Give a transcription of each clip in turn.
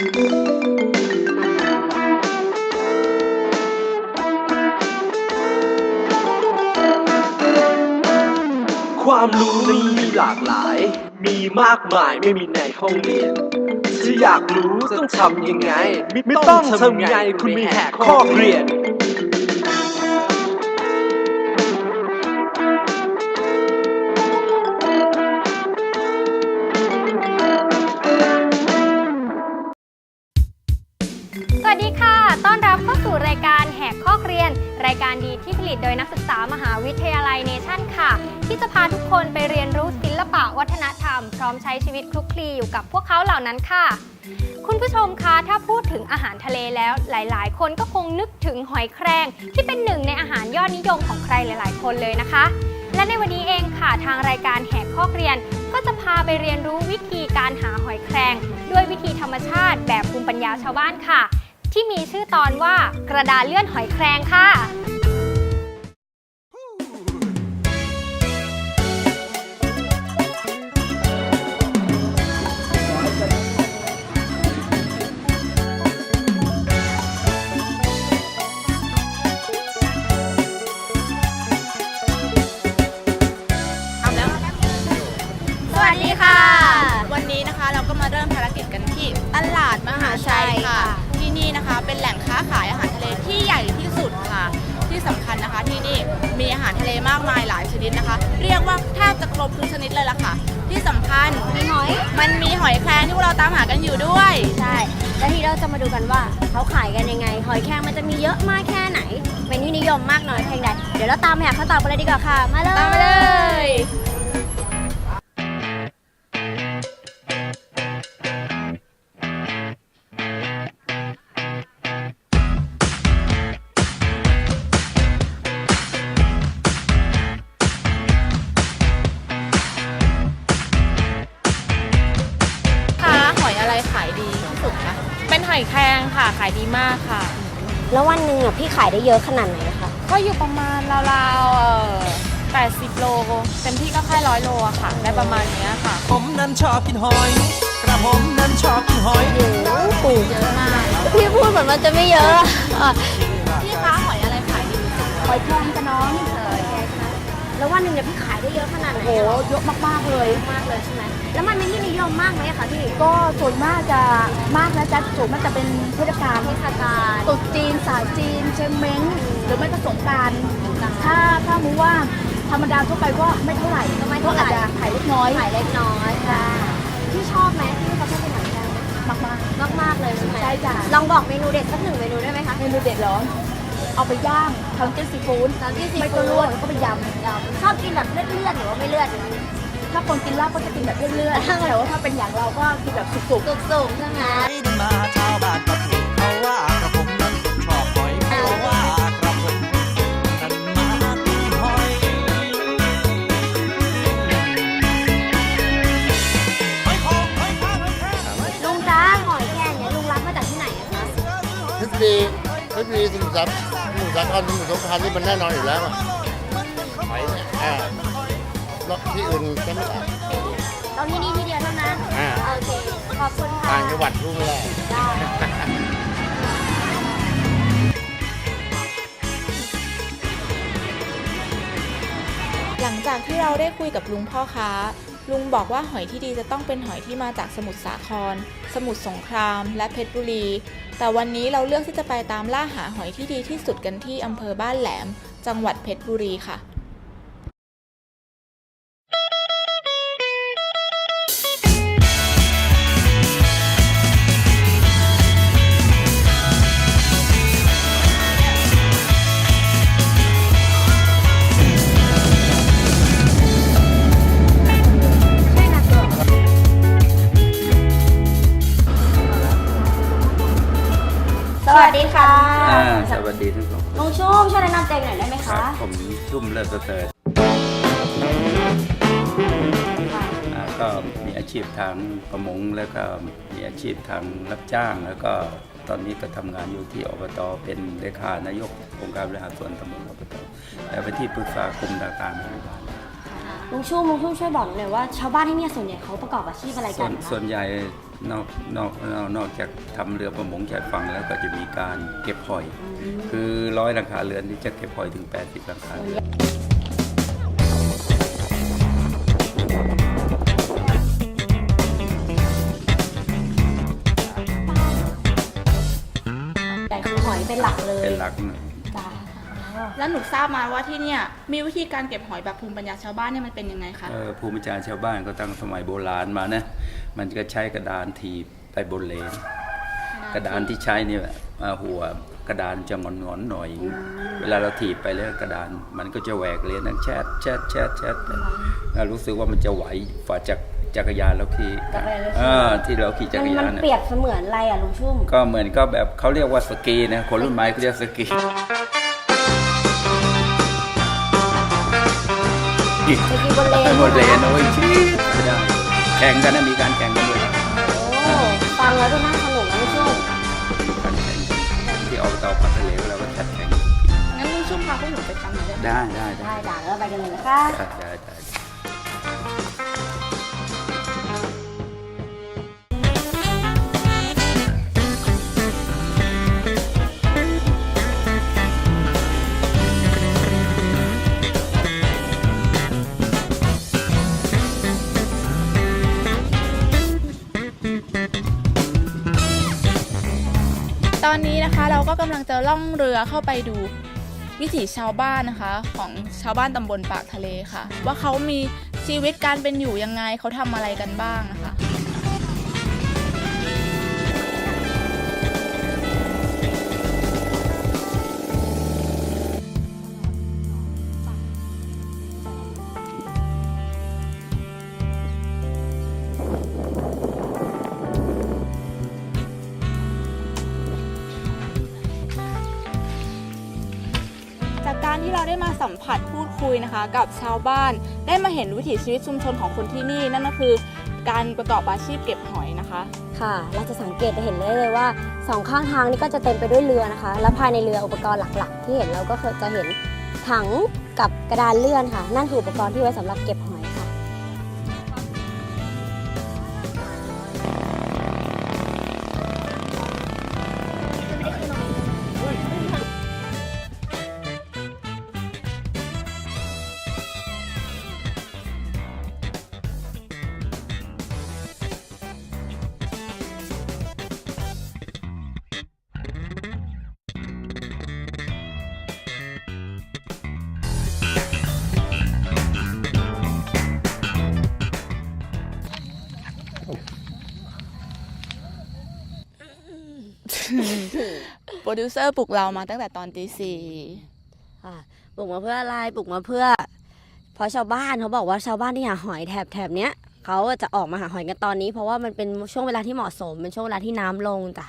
ความรู้นั้นมีหลากหลาย มีมากมายไม่มีในห้องเรียน ถ้าอยากรู้ต้องทำยังไง ไม่ต้องทำไงคุณมีแหกข้อเรียนามหาวิทยาลัยเนชั่นค่ะ ที่จะพาทุกคนไปเรียนรู้ศิลปะวัฒนธรรม พร้อมใช้ชีวิตคลุกคลีอยู่กับพวกเขาเหล่านั้นค่ะ คุณผู้ชมคะถ้าพูดถึงอาหารทะเลแล้ว หลาย ๆ คนก็คงนึกถึงหอยแครง ที่เป็นหนึ่งในอาหารยอดนิยมของใครหลาย ๆ คนเลยนะคะ และในวันนี้เองค่ะทางรายการแหกข้อเรียน ก็จะพาไปเรียนรู้วิธีการหาหอยแครง ด้วยวิธีธรรมชาติ แบบภูมิปัญญาชาวบ้านค่ะ ที่มีชื่อตอนว่ากระดาเลื่อนหอยแครงค่ะ กิจกันที่ตลาดมหาชัยค่ะ ที่นี่นะคะเป็นแหล่งค้าขายอาหารทะเลที่ใหญ่ที่สุดค่ะ ที่สำคัญนะคะที่นี่มีอาหารทะเลมากมายหลายชนิดนะคะ เรียกว่าแทบจะครบทุกชนิดเลยล่ะค่ะ ที่สำคัญมีหอย มันมีหอยแครงที่พวกเราตามหากันอยู่ด้วยใช่แล้วทีนี้เราจะมาดูกันว่าเขาขายกันยังไง หอยแครงมันจะมีเยอะมากแค่ไหน เป็นที่นิยมมากน้อยเพียงใดเดี๋ยวเราตามไปหาคำตอบกันเลยดีกว่าค่ะ มาเลยตามไปเลย ดีมากค่ะ แล้ววันหนึ่งอะพี่ขายได้เยอะขนาดไหนคะ ก็อยู่ประมาณราวๆเอ่อ80 โลเต็มที่ก็แค่ร้อยโลอะค่ะ ได้ประมาณเนี้ยค่ะ ผมนั้นชอบกินหอย กระผมนั้นชอบกินหอยปู่เยอะมากพี่พูดเหมือนมันจะไม่เยอะอะพี่คะหอยอะไรขายดีที่สุดหอยแครงจะน้อง แล้ววันหนึ่งเนี่ยพี่ขายได้เยอะขนาดไหนโอ้เยอะมากๆเลย มากเลยใช่ไหมแล้วมันเป็นที่นิยมมากไหมอะคะพี่ก็ส่วนมากจะมากนะจ๊ะส่วนมากจะเป็นเทศกาลเทศกาล ตรุษจีนสายจีน เชงเม้งหรือไม่ก็สงกรารถ้าถ้ามูว่าธรรมดาทั่วไปก็ไม่เท่าไหร่ก็ไม่ก็เท่าไหร่อาจจะขายเล็กน้อยขายเล็กน้อยค่ะพี่ชอบไหมที่เขาชอบกินหอยแครงมากมากมากมากๆเลยใช่ไหมใช่จ้ะลองบอกเมนูเด็ดสักหนึ่งเมนูได้ไหมคะเมนูเด็ดเหรอ เอาไปย่างทำเจนซีฟู้ดน้ำจิ้มซีไม่ฟู้ก็ดลวกแล้วก็ไปยชอบกินแบบเลือดเลือดๆหรือว่าไม่เลือดำถ้าคนกินลาบก็จะกินแบบเลื่อนๆแต่ว่าถ้าเป็นอย่างเราก็กินแบบสุกสุกๆใช่ไหมมาชาวบ้านก็ถูกเขาว่ากระผมนั้นชอบหอยเพราะว่ากระผมนั้นมากินหอย หอยโข่งหอยคางหอยแครงลุงจ้าหอยแครงเนี่ยลุงรับมาจากที่ไหนอะคะทฤษฎีทฤษฎีสมุทรสาครสมุ ทรสาครสมุทรสงครามนี่มันแน่นอนอยู่แล้วอะหอยเนี่ยอ่าแล้วที่อื่นจะไม่ได้ตอนที่นี่ที่เดียวเท่านั้น อ่า โอเค ขอบคุณค่ะต่างจังหวัดรู้ไม่ได้ ได้ หลังจากที่เราได้คุยกับลุงพ่อค้า ลุงบอกว่าหอยที่ดีจะต้องเป็นหอยที่มาจากสมุทรสาคร สมุทรสงคราม และเพชรบุรี แต่วันนี้เราเลือกที่จะไปตามล่าหาหอยที่ดีที่สุดกันที่อำเภอบ้านแหลม จังหวัดเพชรบุรีค่ะ ชุ่มเลิศประเสริฐอ่าก็มีอาชีพทางประมงแล้วก็มีอาชีพทางรับจ้างแล้วก็ตอนนี้ก็ทำงานอยู่ที่อบตเป็นเลขานายกองค์การบริหารส่วนตำบลอบตและเป็นที่ปรึกษากลุ่มดาการบริบาลลุงชุ่มลุงชุ่มช่วยบอกหน่อยว่าชาวบ้านที่เนี่ยส่วนใหญ่เขาประกอบอาชีพอะไรส่กัวนนคะส่วนใหญ่ นอกนอกนอกนอกจากทำเรือประมงชายฝั่งแล้วก็จะมีการเก็บหอย คือร้อยหลังคาเรือนที่จะเก็บหอยถึง 80หลังคาเรือนแต่คือหอยเป็นหลักเลยเป็นหลักนะจ้าแล้วหนูทราบมาว่าที่เนี่ยมีวิธีการเก็บหอยแบบภูมิปัญญาชาวบ้านเนี่ยมันเป็นยังไงคะเอ่อภูมิปัญญาชาวบ้านก็ตั้งสมัยโบราณมานะ มันก็ใช้กระดานถีบไปบนเลน กระดานที่ใช้เนี่ยอ่าหัวกระดานจะงอนๆหน่อย เวลาเราถีบไปแล้วกระดานมันก็จะแหวกเลนนั่นแชดแชดแชดแชดแล้วรู้สึกว่ามันจะไหวฝ่าจากจักรยานเราขี่จักรยานเราขี่อ่าที่เราขี่จักรยานมันน่ะเปรียบเสมือนอะไรอะลุงชุ่ม ก็เหมือนก็แบบเขาเรียกว่าสกีนะคนรุ่นใหม่เขาเรียกสกีสกีบนเลนหมดเลนโอ้ยชี้ไม่ได้ แข่งกันนะมีการแข่งกันด้วยโอ้ฟังแล้วก็น่าสนุกนะลุงชุ่มการแข่งกันที่อบตปัตตะเลวเราก็จัดแข่งงั้นลุงชุ่มพาพวกหนูไปทำหน่อยได้ไหมได้ได้ได้ได้ด่าแล้วไปกันเลยนะคะได้ได้ได้ ก็กำลังจะล่องเรือเข้าไปดูวิถีชาวบ้านนะคะของชาวบ้านตำบลปากทะเลค่ะ ว่าเขามีชีวิตการเป็นอยู่ยังไงเขาทำอะไรกันบ้างนะคะ การที่เราได้มาสัมผัสพูดคุยนะคะ กับชาวบ้าน ได้มาเห็นวิถีชีวิตชุมชนของคนที่นี่นั่นก็คือ การประกอบอาชีพเก็บหอยนะคะ ค่ะ เราจะสังเกตเห็นได้เลยว่าสองข้างทางนี่ก็จะเต็มไปด้วยเรือนะคะ และภายในเรืออุปกรณ์หลักๆ ที่เห็นเราก็จะเห็นถังกับกระดานเลื่อนค่ะ นั่นคืออุปกรณ์ที่ไว้สำหรับเก็บหอย รดิวเซอร์ปลุกเรามาตั้งแต่ตอนตีสี่ค่ะปลูกมาเพื่ออะไรปลูกมาเพื่อ เพราะชาวบ้านเขาบอกว่าชาวบ้านที่หาหอยแถบแถบเนี้ยเขาจะออกมาหาหอยกันตอนนี้ เพราะว่ามันเป็นช่วงเวลาที่เหมาะสมเป็นช่วงเวลาที่น้ำลงจ้ะ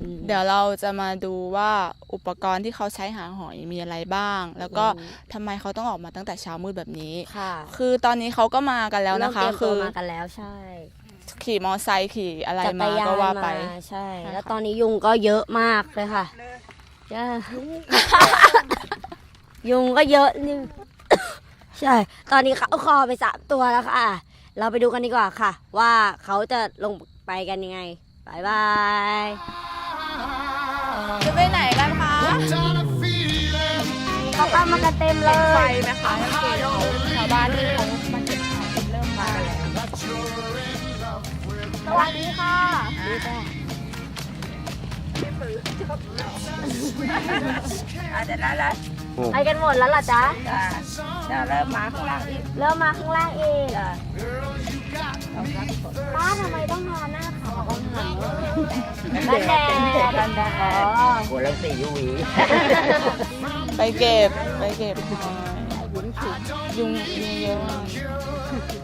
อืม เดี๋ยวเราจะมาดูว่าอุปกรณ์ที่เขาใช้หาหอยมีอะไรบ้าง แล้วก็อืม ทำไมเขาต้องออกมาตั้งแต่เช้ามืดแบบนี้ ค่ะคือตอนนี้เขาก็มากันแล้วนะคะ เริ่มเตรียมคืตัวอมากันแล้วใช่ ขี่มอไซค์ขี่อะไรจักมารยานก็ว่าไป มาใช่ ใช่แล้วค่ะ ตอนนี้ยุงก็เยอะมากเลยค่ะจ้ายุงก็เยอะนี่ ใช่ ตอนนี้เขาคอไปสามตัวแล้วค่ะ เราไปดูกันดีกว่าค่ะ ว่าเขาจะลงไปกันยังไงบายบาย จะไปไหนกันคะ เขาเข้ามากันเต็มเลเห็นไฟย ไหมคะสังเกตเขาชาวบ้านที่เขา วัสดีค่ะไปกันหมดแล้วเหรอจ๊ะจะเริ่มมาข้างล่างอีกเริ่มมาข้างล่างเองป้าทำไมต้องนอนหน้าเขาต้องหันกันแดดกันแดดอ๋อหัวรังสียูวีไปเก็บ ไปเก็บหอยยุงยุงเยอะมาก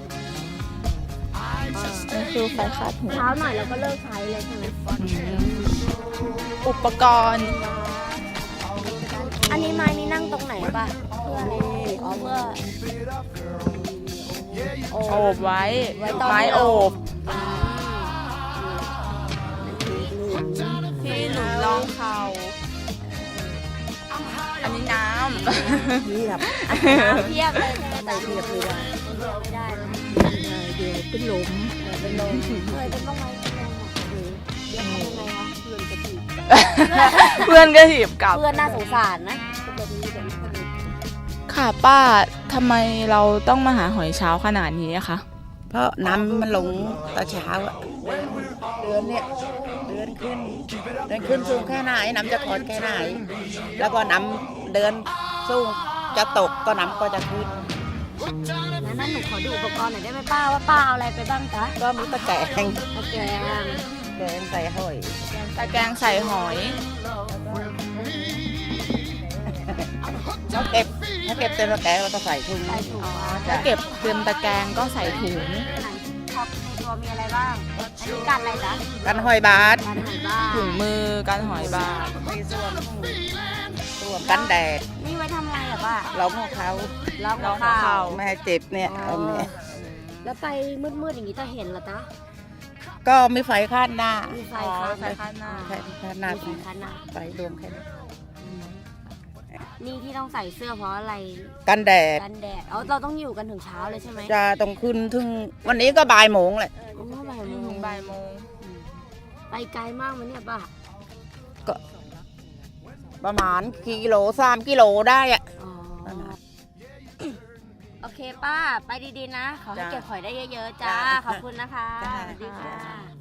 นี่คือไฟคาดหัวเช้าหน่อยเราก็เลิกใช้เลยใช่ไหมอุปกรณ์ อันนี้ไม้นี่นั่งตรงไหนป่ะเพื่ออะไรอ๋อเพื่อโอ้โอบไว้ไว้ตอนไม้ที่โอเราบที่หนุนรองเข่าอันนี้น้ำเทียบน้ำเทียบเลย ใช่ไหมจ๊ะเทียบไม่ได้ไม่ได้เดี๋ยวเป็นลมเดี๋ยวเป็นลมเคยเป็นบ้างไหมเป็นลมอะเพื่อนก็ถีบกลับเพื่อนน่าสงสารนะเดี๋ยวนี้เดี๋ยวนี้ค่ะป้าทำไมเราต้องมาหาหอยเช้าขนาดนี้คะเพราะน้ำมันลงตอนเช้าอะเดือนเนี่ยเดือนขึ้นเดือนขึ้นสูงแค่ไหนน้ำจะถอนแค่ไหน แล้วก็น้ำเดือนสูงจะตกก็น้ำก็จะขึ้น งั้นนั่นหนูขอดูอุปกรณ์หน่อยได้ไหมป้าว่าป้าเอาอะไรไปบ้างจ๊ะก็มีตะแกรงตะแกรงแกงใส่หอยตะแกรงใส่หอยถ้าเก็บถ้าเก็บเต็มตะแกรงเราก็ใส่ถุงใส่ถุงถ้าเก็บเต็มตะแกรงก็ใส่ถุงไหนท็อปในตัวมีอะไรบ้าง อันนี้กันอะไรจ๊ะกันหอยบาทกันหอยบ้างถุงมือกันหอยบาทมีส่วนส่วน กันแดด นี่ไว้ทำอะไรอะป้าเราของเขาล้างรองข้าเท้าวไม่ให้เจ็บเนี่ยเอาเนี่ยแล้วไปมืดๆอย่างนี้จะเห็นเหรอจ๊ะก็มีไฟคาดหน้ามีไฟอ๋อค่ะไฟคาดหน้าไฟคาดหน้ามีไฟคันหน้าไฟรวมแค่นี้นี่ที่ต้องใส่เสื้อเพราะอะไร กันแดด กันแดด เอาเราต้องอยู่กันถึงเช้าเลยใช่ไหมจะต้องขึ้นถึงวันนี้ก็บ่ายโมงแหละโอ้บ่ายโมถึงงบ่ายโมง ไปไกลมากมันเนี่ยป้า ประมาณกิโลสามกิโลได้อะ อ๋อประมาณโอเคป้า ไปดีๆนะ ขอให้จ้ะเก็บหอยได้เยอะๆจ้า จ้ะขอบคุณนะคะจ้ะ สวัสดีค่ะ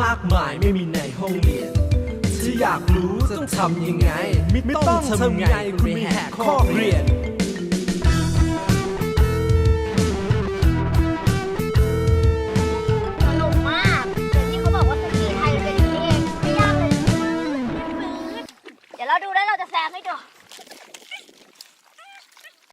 มากมายไม่มีในห้องเรียนถ้าอยากรู้ต้องทำยังไง ไม่ต้องทำไงคุณไม่แหกข้อเรียน